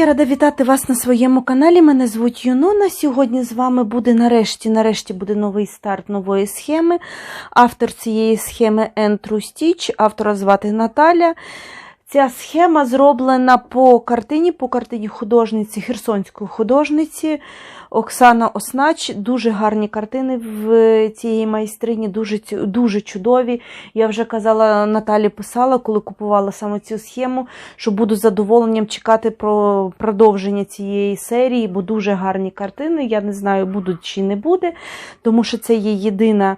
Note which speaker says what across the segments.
Speaker 1: я рада вітати вас на своєму каналі. Мене звуть Юнона. Сьогодні з вами буде нарешті, нарешті буде новий старт нової схеми. Автор цієї схеми Ентру Stitch, автора звати Наталя. Ця схема зроблена по картині, по картині художниці, херсонської художниці Оксана Оснач. Дуже гарні картини в цієї майстрині, дуже, дуже чудові. Я вже казала, Наталі писала, коли купувала саме цю схему, що буду з задоволенням чекати про продовження цієї серії, бо дуже гарні картини. Я не знаю, будуть чи не буде, тому що це є єдина.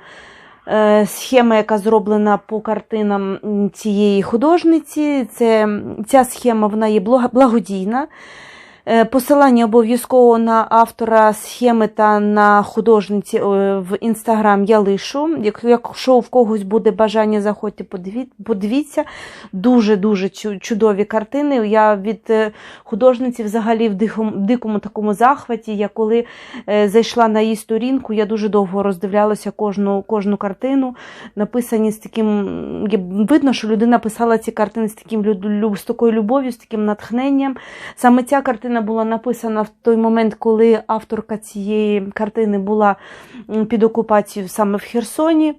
Speaker 1: Е, Схема, яка зроблена по картинам цієї художниці, це, ця схема вона є благодійна. Е, Посилання обов'язково на автора схеми та на художниці е, в інстаграм я лишу. Якщо в когось буде бажання, заходьте, подивіться. Дуже-дуже чудові картини. Я від е, художниці взагалі в дикому, такому захваті. Я коли зайшла на її сторінку, я дуже довго роздивлялася кожну, кожну картину. Написані з таким. Видно, що людина писала ці картини з, таким, з такою любов'ю, з таким натхненням. Саме ця картина була написана в той момент, коли авторка цієї картини була під окупацією саме в Херсоні.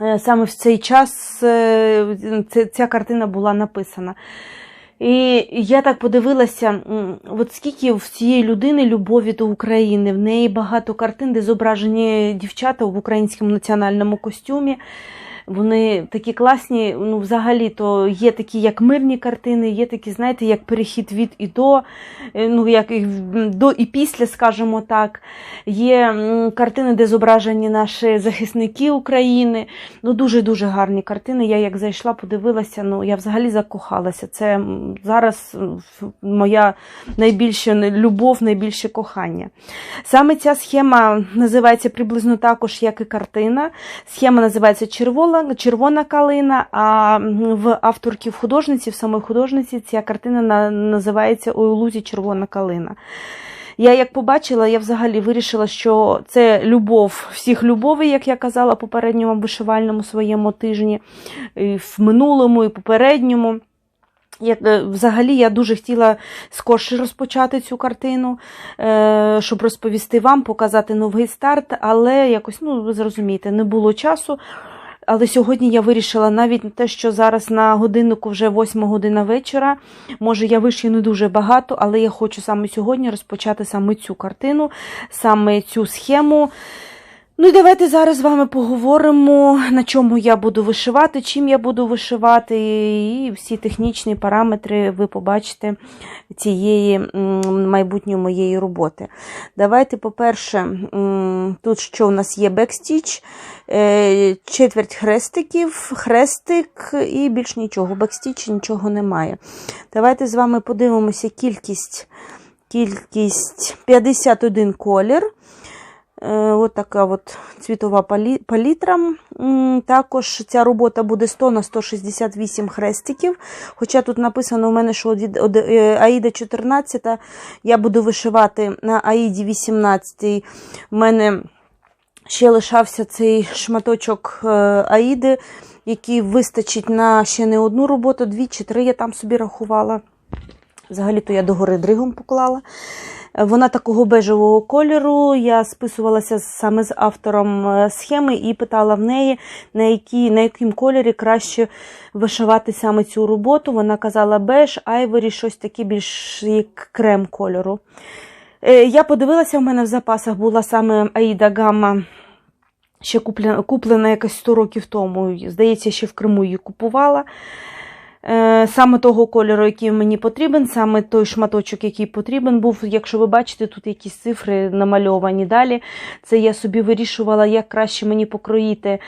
Speaker 1: Е, Саме в цей час е, ця картина була написана. І я так подивилася, от скільки в цієї людини любові до України. В неї багато картин, де зображені дівчата в українському національному костюмі. Вони такі класні. Ну, взагалі, то є такі як мирні картини, є такі, знаєте, як перехід від і до, е, ну як і до і після, скажімо так. Є картини, де зображені наші захисники України. Ну, дуже-дуже гарні картини. Я як зайшла, подивилася, ну я взагалі закохалася. Це зараз моя найбільша любов, найбільше кохання. Саме ця схема називається приблизно також, як і картина. Схема називається Червона, червона калина, а в авторки в художниці, в самої художниці, ця картина називається «Ой, у лузі червона калина. Я як побачила, я взагалі вирішила, що це любов всіх любовей, як я казала в попередньому вишивальному своєму тижні, і в минулому і попередньому. Я, е, взагалі я дуже хотіла скорше розпочати цю картину, е, щоб розповісти вам, показати новий старт, але якось, ну, ви зрозумієте, не було часу. Але сьогодні я вирішила навіть на те, що зараз на годиннику вже 8 година вечора. Може, я вишию не дуже багато, але я хочу саме сьогодні розпочати саме цю картину, саме цю схему. Ну і давайте зараз з вами поговоримо, на чому я буду вишивати, чим я буду вишивати, і всі технічні параметри ви побачите цієї майбутньої моєї роботи. Давайте, по-перше, тут що у нас є бекстіч, е, четверть хрестиків, хрестик і більш нічого. Бекстіч нічого немає. Давайте з вами подивимося кількість, кількість 51 колір. Е, От така от цвітова палітра. Також ця робота буде 100 на 168 хрестиків. Хоча тут написано у мене, що е, Аїда 14, я буду вишивати на Аїді 18. У мене ще лишався цей шматочок е, Аїди, який вистачить на ще не одну роботу, дві чи три я там собі рахувала. Взагалі-то я догори дригом поклала. Вона такого бежевого кольору. Я списувалася саме з автором е, схеми і питала в неї, на, які, на яким кольорі краще вишивати саме цю роботу. Вона казала беж, айворі, щось таке більш як крем кольору. Е, Я подивилася, в мене в запасах була саме Аїда Гамма. Ще куплена, куплена якось 100 років тому. Здається, ще в Криму її купувала. Е, Саме того кольору, який мені потрібен, саме той шматочок, який потрібен був. Якщо ви бачите, тут якісь цифри намальовані далі. Це я собі вирішувала, як краще мені покроїти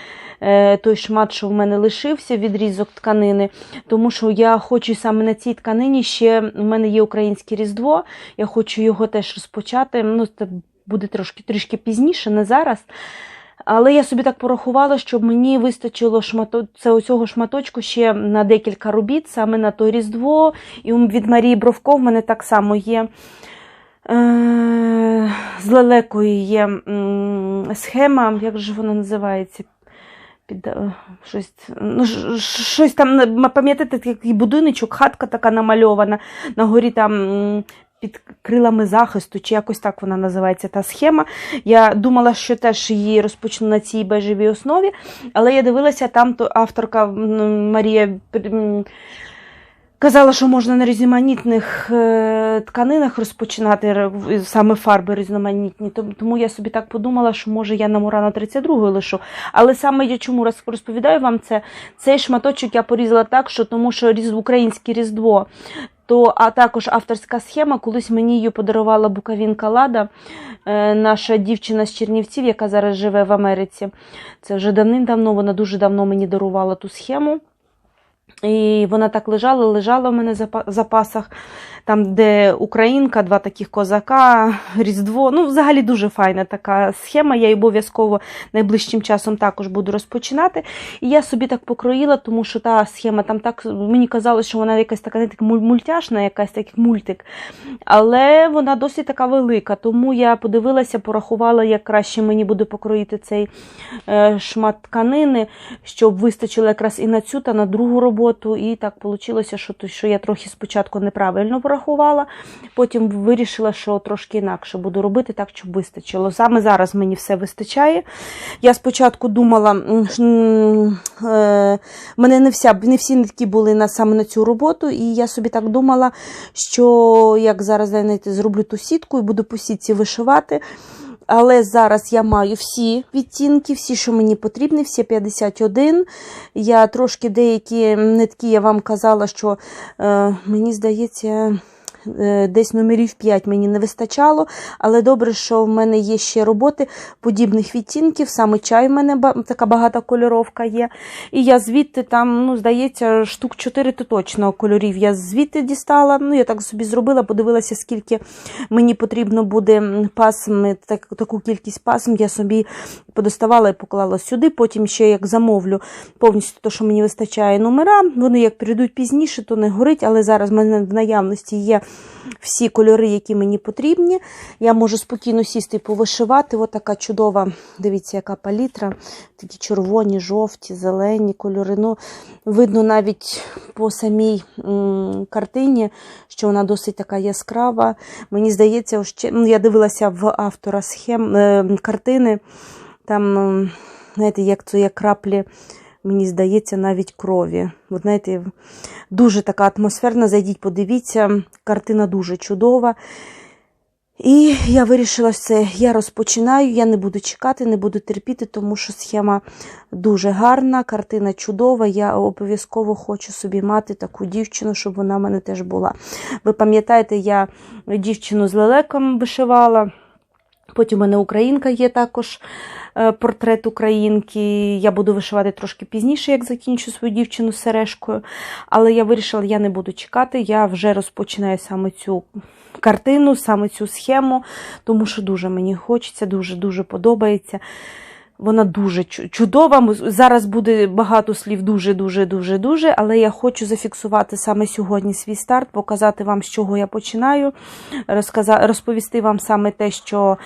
Speaker 1: е, той шмат, що в мене лишився, відрізок тканини. Тому що я хочу саме на цій тканині ще в мене є українське різдво. Я хочу його теж розпочати. Ну, це буде трошки трішки пізніше, не зараз. Але я собі так порахувала, щоб мені вистачило шмато... це оцього шматочку ще на декілька робіт, саме на то Різдво. І від Марії Бровко в мене так само є. Е... З лелекою є схема, як же вона називається? під, е, щось, ну, щось там, пам'ятаєте, такий будиночок, хатка така намальована, на горі там під крилами захисту, чи якось так вона називається та схема. Я думала, що теж її розпочну на цій бежевій основі, але я дивилася, там то авторка Марія казала, що можна на різноманітних е, тканинах розпочинати саме фарби різноманітні. Тому, я собі так подумала, що може я на Мурана 32 лишу. Але саме я чому розповідаю вам це, цей шматочок я порізала так, що тому що різ, українське різдво. То, а також авторська схема, колись мені її подарувала Буковінка Лада, е, наша дівчина з Чернівців, яка зараз живе в Америці. Це вже давним-давно, вона дуже давно мені дарувала ту схему. І вона так лежала, лежала в мене в запасах, там, де Українка, два таких козака, Різдво. Ну, взагалі дуже файна така схема. Я її обов'язково найближчим часом також буду розпочинати. І я собі так покроїла, тому що та схема там так мені казалось, що вона якась така не муль- мультяшна, якась так як мультик. Але вона досить така велика. Тому я подивилася, порахувала, як краще мені буде покроїти цей е, шмат тканини, щоб вистачило якраз і на цю, та на другу роботу. І так вийшло, що, що я трохи спочатку неправильно порахувала, потім вирішила, що трошки інакше буду робити так, щоб вистачило. Саме зараз мені все вистачає. Я спочатку думала, м, е, мене не, вся, не всі нитки були на, саме на цю роботу, і я собі так думала, що як зараз знаєте, зроблю ту сітку і буду по сітці вишивати. Але зараз я маю всі відтінки, всі, що мені потрібні, всі 51. Я трошки деякі нитки, я вам казала, що е, мені здається. Е, Десь номерів 5 мені не вистачало, але добре, що в мене є ще роботи подібних відтінків. Саме чай в мене така багата кольоровка є. І я звідти там, ну, здається, штук 4 то точно кольорів я звідти дістала. Ну, я так собі зробила, подивилася, скільки мені потрібно буде пасм, так, таку кількість пасм я собі подоставала і поклала сюди. Потім ще як замовлю повністю те, що мені вистачає номера. Вони як прийдуть пізніше, то не горить, але зараз в мене в наявності є всі кольори, які мені потрібні. Я можу спокійно сісти і повишивати. Ось така чудова, дивіться, яка палітра. Такі червоні, жовті, зелені кольори. Ну, видно навіть по самій картині, що вона досить така яскрава. Мені здається, ще- ну, я дивилася в автора схем е, картини. Там, знаєте, як це як краплі. Мені здається, навіть крові. От, знаєте, дуже така атмосферна. Зайдіть, подивіться, картина дуже чудова. І я вирішила це. Я розпочинаю, я не буду чекати, не буду терпіти, тому що схема дуже гарна, картина чудова. Я обов'язково хочу собі мати таку дівчину, щоб вона в мене теж була. Ви пам'ятаєте, я дівчину з лелеком вишивала. Потім у мене українка є також портрет українки. Я буду вишивати трошки пізніше, як закінчу свою дівчину з сережкою. Але я вирішила, я не буду чекати. Я вже розпочинаю саме цю картину, саме цю схему, тому що дуже мені хочеться, дуже-дуже подобається. Вона дуже чудова. Зараз буде багато слів дуже, дуже, дуже. Але я хочу зафіксувати саме сьогодні свій старт, показати вам, з чого я починаю, розповісти вам саме те, що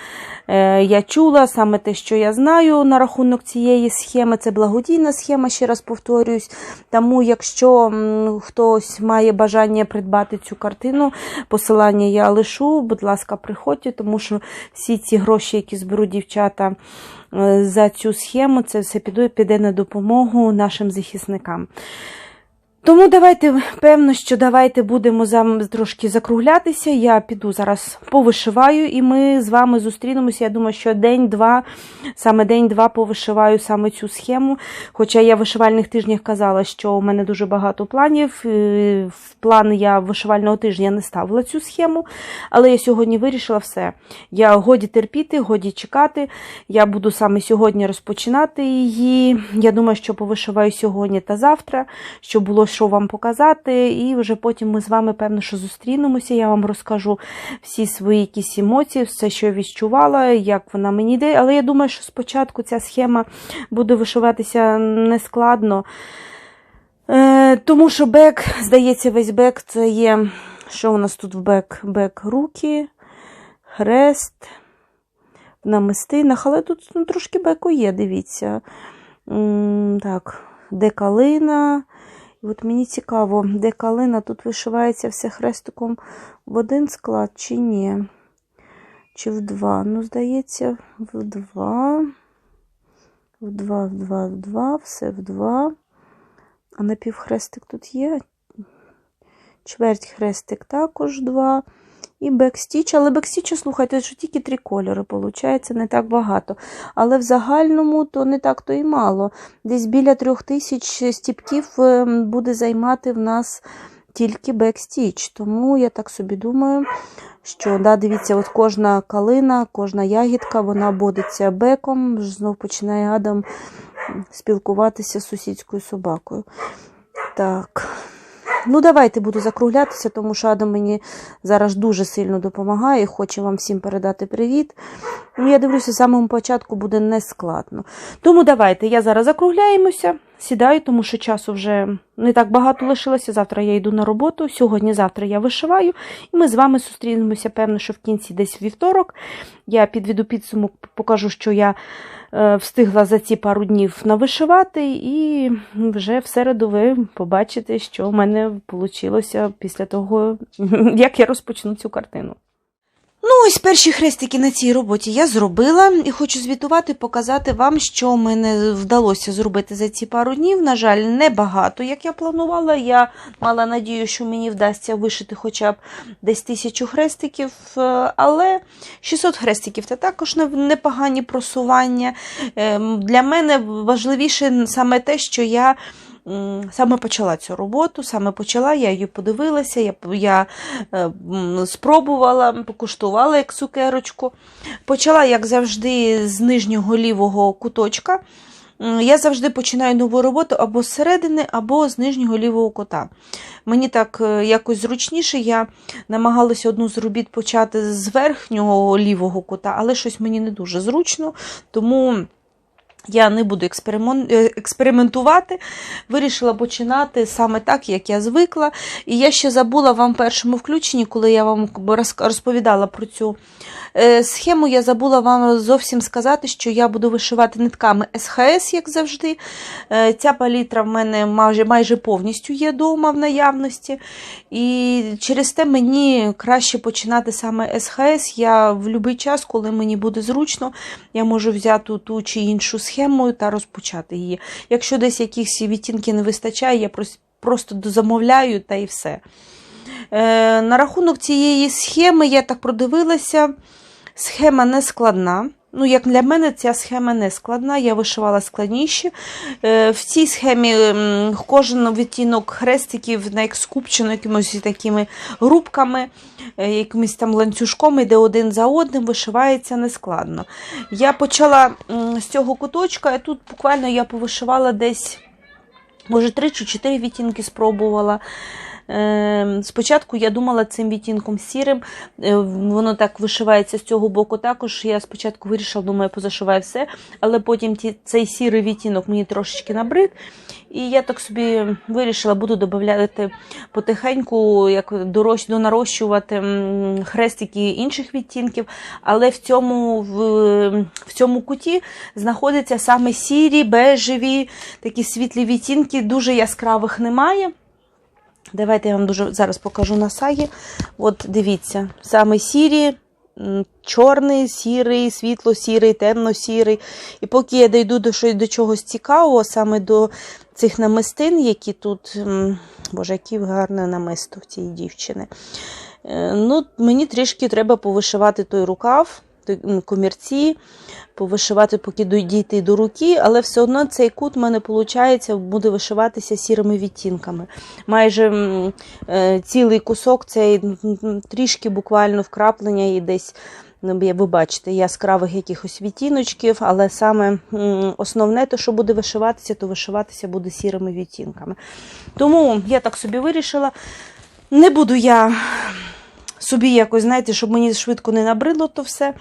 Speaker 1: е, я чула, саме те, що я знаю на рахунок цієї схеми. Це благодійна схема, ще раз повторююсь. Тому, якщо хтось має бажання придбати цю картину, посилання я лишу. Будь ласка, приходьте, тому що всі ці гроші, які зберуть дівчата за цю схему, це все піде, піде на допомогу нашим захисникам. Тому давайте, певно, що давайте будемо трошки закруглятися. Я піду зараз повишиваю, і ми з вами зустрінемося. Я думаю, що день-два, саме день-два повишиваю саме цю схему. Хоча я в вишивальних тижнях казала, що у мене дуже багато планів. е, В план я вишивального тижня не ставила цю схему, але я сьогодні вирішила все. Я годі терпіти, годі чекати. Я буду саме сьогодні розпочинати її. Я думаю, що повишиваю сьогодні та завтра, щоб було що вам показати. І вже потім ми з вами, певно, що зустрінемося. Я вам розкажу всі свої якісь емоції, все, що я відчувала, як вона мені йде. Але я думаю, що спочатку ця схема буде вишиватися нескладно. Е, тому що бек, здається, весь бек це є. Що у нас тут в бек? Бек руки, хрест, намистинах, але тут ну, трошки беку є, дивіться. Так, де калина. І от мені цікаво, де калина тут вишивається все хрестиком в один склад чи ні? Чи в два? Ну, здається, в два. В два, в два, в два, все в два. А напівхрестик тут є. Чверть хрестик також два. І бекстіч. Але бекстіча, слухайте, що тільки три кольори, виходить, не так багато. Але в загальному то не так то і мало. Десь біля трьох тисяч стіпків е, буде займати в нас тільки бекстіч. Тому я так собі думаю, що да, дивіться, от кожна калина, кожна ягідка, вона бодиться беком, знов починає Адам спілкуватися з сусідською собакою. Так. Ну, давайте буду закруглятися, тому що Адам мені зараз дуже сильно допомагає, Хочу вам всім передати привіт. Ну, я дивлюся, з самого початку буде нескладно. Тому давайте, я зараз закругляємося, сідаю, тому що часу вже не так багато лишилося. Завтра я йду на роботу, сьогодні-завтра я вишиваю, і ми з вами зустрінемося, певно, що в кінці десь вівторок. Я підведу підсумок, покажу, що я е, встигла за ці пару днів навишивати, і вже в середу ви побачите, що в мене вийшло після того, як я розпочну цю картину. Ну, ось перші хрестики на цій роботі я зробила і хочу звітувати, показати вам, що мене вдалося зробити за ці пару днів. На жаль, небагато, як я планувала. Я мала надію, що мені вдасться вишити хоча б десь тисячу хрестиків, е, але 600 хрестиків це також непогані просування. Ем, Для мене важливіше саме те, що я. Саме почала цю роботу, саме почала, я її подивилася, я, я е, спробувала, покуштувала як цукерочку. Почала, як завжди, з нижнього лівого куточка. Я завжди починаю нову роботу або з середини, або з нижнього лівого кута. Мені так е, якось зручніше, я намагалася одну з робіт почати з верхнього лівого кута, але щось мені не дуже зручно, тому. Я не буду е, експериментувати, вирішила починати саме так, як я звикла. І я ще забула вам в першому включенні, коли я вам розповідала про цю е, схему, я забула вам зовсім сказати, що я буду вишивати нитками СХС, як завжди. Е, Ця палітра в мене майже, майже повністю є вдома в наявності. І через те мені краще починати саме СХС. Я в будь-який час, коли мені буде зручно, я можу взяти ту чи іншу схему та розпочати її. Якщо десь якихось відтінків не вистачає, я просто дозамовляю та і все. Е, на рахунок цієї схеми я так продивилася. Схема не складна. Ну, як для мене, ця схема не складна, я вишивала складніші. Е, в цій схемі кожен відтінок хрестиків на скупчено якимось такими групками, е, якимось там ланцюжком, іде один за одним, вишивається нескладно. Я почала з цього куточка, і тут буквально я повишивала десь, може, 3 чи 4 відтінки спробувала. Е, Спочатку я думала цим відтінком сірим, е, воно так вишивається з цього боку також. Я спочатку вирішила, думаю, позашиваю все, але потім ті, цей сірий відтінок мені трошечки набрид. І я так собі вирішила, буду додати потихеньку, як донарощувати хрестики інших відтінків. Але в цьому, в, в цьому куті знаходяться саме сірі, бежеві, такі світлі відтінки, дуже яскравих немає. Давайте я вам дуже зараз покажу на сагі. От дивіться, саме сірі, чорний, сірий, світло-сірий, темно-сірий. І поки я дійду до, до чогось цікавого, саме до цих намистин, які тут, боже, які гарне намисто в цієї дівчини. Е, Ну, мені трішки треба повишивати той рукав, комірці, повишивати, поки дійти до руки, але все одно цей кут в мене виходить, буде вишиватися сірими відтінками. Майже е, цілий кусок, цей трішки буквально вкраплення і десь. ну, Ви бачите, яскравих якихось відтіночків, але саме основне, те, що буде вишиватися, то вишиватися буде сірими відтінками. Тому я так собі вирішила. Не буду я собі якось, знаєте, щоб мені швидко не набридло то все.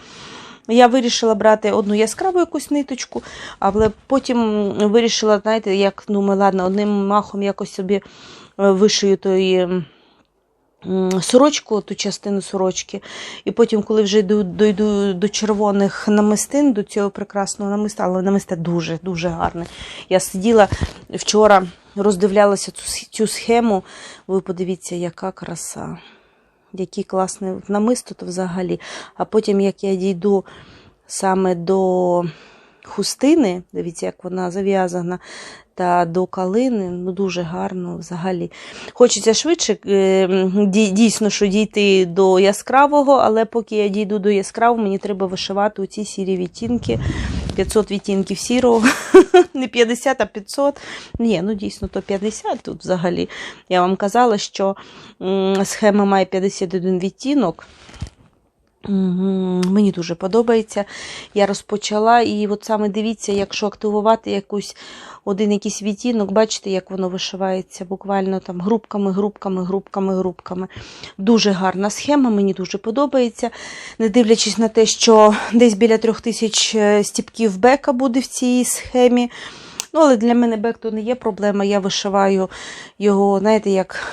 Speaker 1: Я вирішила брати одну яскраву якусь ниточку, але потім вирішила, знаєте, як думаю, ладно, одним махом якось собі е, вишию м, сорочку, ту частину сорочки. І потім, коли вже йду, дойду до червоних намистин, до цього прекрасного намиста, але намисте дуже, дуже гарне. Я сиділа вчора, роздивлялася цю, цю схему. Ви подивіться, яка краса. Який класний намисто, то взагалі. А потім, як я дійду саме до хустини, дивіться, як вона зав'язана, та до калини, ну дуже гарно взагалі. Хочеться швидше, е, дійсно, що дійти до яскравого, але поки я дійду до яскравого, мені треба вишивати оці сірі відтінки. 500 відтінків сірого, не 50, а 500. Ні, ну дійсно, то 50 тут взагалі. Я вам казала, що схема має 51 відтінок. Мені дуже подобається. Я розпочала, і от саме дивіться, якщо активувати якусь один якийсь відтінок, бачите, як воно вишивається буквально там групками, групками, групками, групками. Дуже гарна схема, мені дуже подобається. Не дивлячись на те, що десь біля трьох тисяч е, стіпків бека буде в цій схемі. Ну, але для мене бек то не є проблема. Я вишиваю його, знаєте, як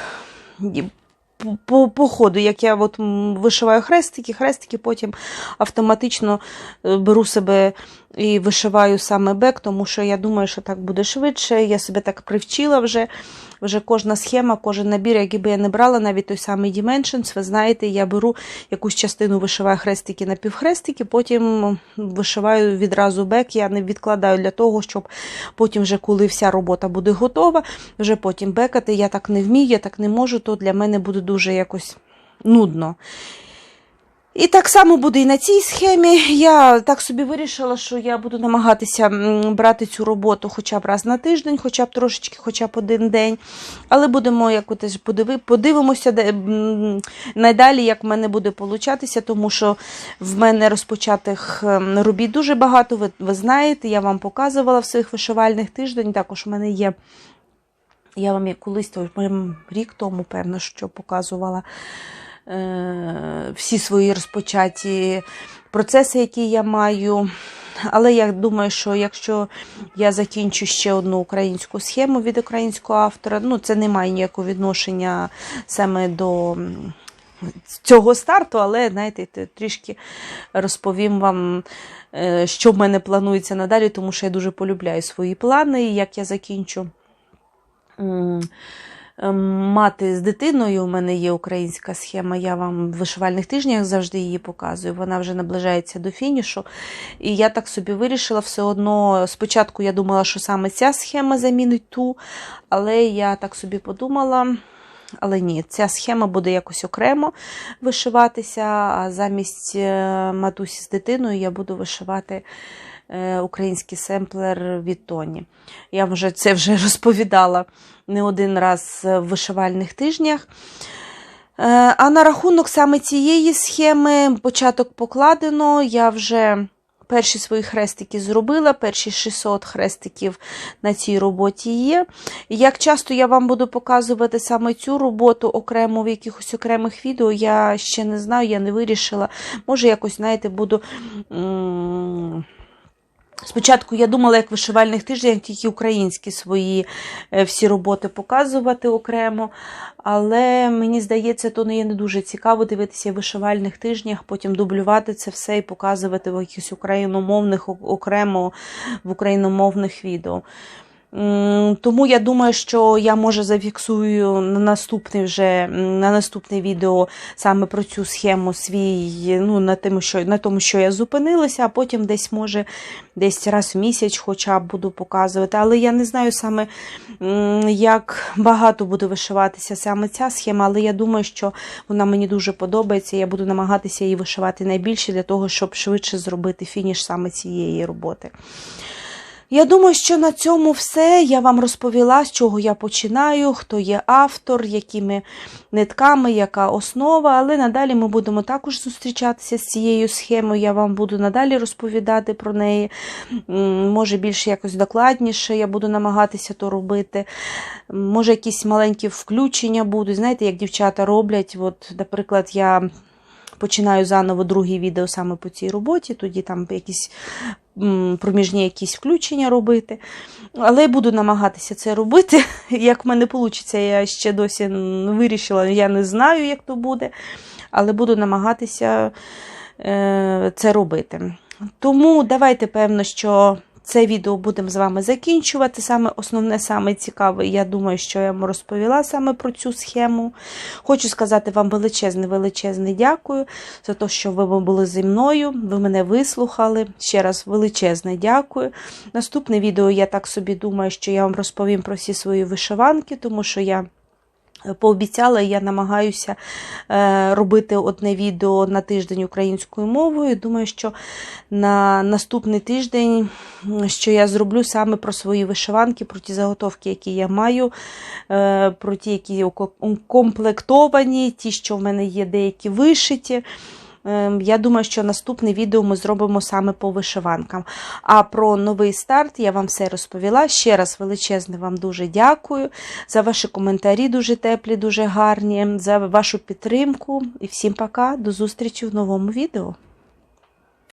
Speaker 1: по- по, ходу, як я от вишиваю хрестики, хрестики, потім автоматично е, беру себе і вишиваю саме бек, тому що я думаю, що так буде швидше. Я себе так привчила вже. Вже кожна схема, кожен набір, який би я не брала, навіть той самий Dimensions, ви знаєте, я беру якусь частину, вишиваю хрестики на півхрестики, потім вишиваю відразу бек. Я не відкладаю для того, щоб потім, вже коли вся робота буде готова, вже потім бекати. Я так не вмію, я так не можу, то для мене буде дуже якось нудно. І так само буде і на цій схемі. Я так собі вирішила, що я буду намагатися брати цю роботу хоча б раз на тиждень, хоча б трошечки, хоча б один день. Але будемо як подивимося де, м, найдалі, як в мене буде получатися, тому що в мене розпочатих ем, робіт дуже багато. Ви, ви знаєте, я вам показувала в своїх вишивальних тиждень. Також в мене є. Я вам колись рік тому, певно, що показувала всі свої розпочаті процеси, які я маю. Але я думаю, що якщо я закінчу ще одну українську схему від українського автора, ну це не має ніякого відношення саме до цього старту, але знаєте, трішки розповім вам, е, що в мене планується надалі, тому що я дуже полюбляю свої плани, як я закінчу. Ем, Мати з дитиною, у мене є українська схема, я вам в вишивальних тижнях завжди її показую. Вона вже наближається до фінішу. І я так собі вирішила все одно. Спочатку я думала, що саме ця схема замінить ту, але я так собі подумала. Але ні, ця схема буде якось окремо вишиватися, а замість е, матусі з дитиною я буду вишивати український семплер від Тоні. Я вже це вже розповідала не один раз в вишивальних тижнях. Е, А на рахунок саме цієї схеми початок покладено. Я вже перші свої хрестики зробила, перші 600 хрестиків на цій роботі є. Як часто я вам буду показувати саме цю роботу окремо в якихось окремих відео, я ще не знаю, я не вирішила. Може, якось, знаєте, буду. м, Спочатку я думала, як вишивальних тижнях, тільки українські свої е, всі роботи показувати окремо. Але мені здається, то не є не дуже цікаво дивитися в вишивальних тижнях, потім дублювати це все і показувати в якихось україномовних окремо в україномовних відео. Тому я думаю, що я може зафіксую на наступне вже на наступне відео саме про цю схему свій, ну на тому, що на тому, що я зупинилася, а потім десь може десь раз в місяць, хоча б буду показувати. Але я не знаю саме як багато буде вишиватися саме ця схема, але я думаю, що вона мені дуже подобається. Я буду намагатися її вишивати найбільше для того, щоб швидше зробити фініш саме цієї роботи. Я думаю, що на цьому все. Я вам розповіла, з чого я починаю, хто є автор, якими нитками, яка основа. Але надалі ми будемо також зустрічатися з цією схемою. Я вам буду надалі розповідати про неї. Може, більш якось докладніше, я буду намагатися то робити. Може, якісь маленькі включення будуть. Знаєте, як дівчата роблять. От, наприклад, я починаю заново друге відео саме по цій роботі, тоді там якісь проміжні якісь включення робити. Але я буду намагатися це робити. Як в мене вийде, я ще досі не вирішила, я не знаю, як то буде, але буду намагатися е, це робити. Тому давайте, певно, що це відео будемо з вами закінчувати. Саме основне, саме цікаве, я думаю, що я вам розповіла саме про цю схему. Хочу сказати вам величезне, величезне дякую за те, що ви були зі мною, ви мене вислухали. Ще раз величезне дякую. Наступне відео, я так собі думаю, що я вам розповім про всі свої вишиванки, тому що я. Пообіцяла, я намагаюся е, робити одне відео на тиждень українською мовою. Думаю, що на наступний тиждень, що я зроблю саме про свої вишиванки, про ті заготовки, які я маю, е, про ті, які укомплектовані, ті, що в мене є деякі вишиті. Ем, Я думаю, що наступне відео ми зробимо саме по вишиванкам. А про новий старт я вам все розповіла. Ще раз величезне вам дуже дякую за ваші коментарі, дуже теплі, дуже гарні, за вашу підтримку. І всім пока, до зустрічі в новому відео.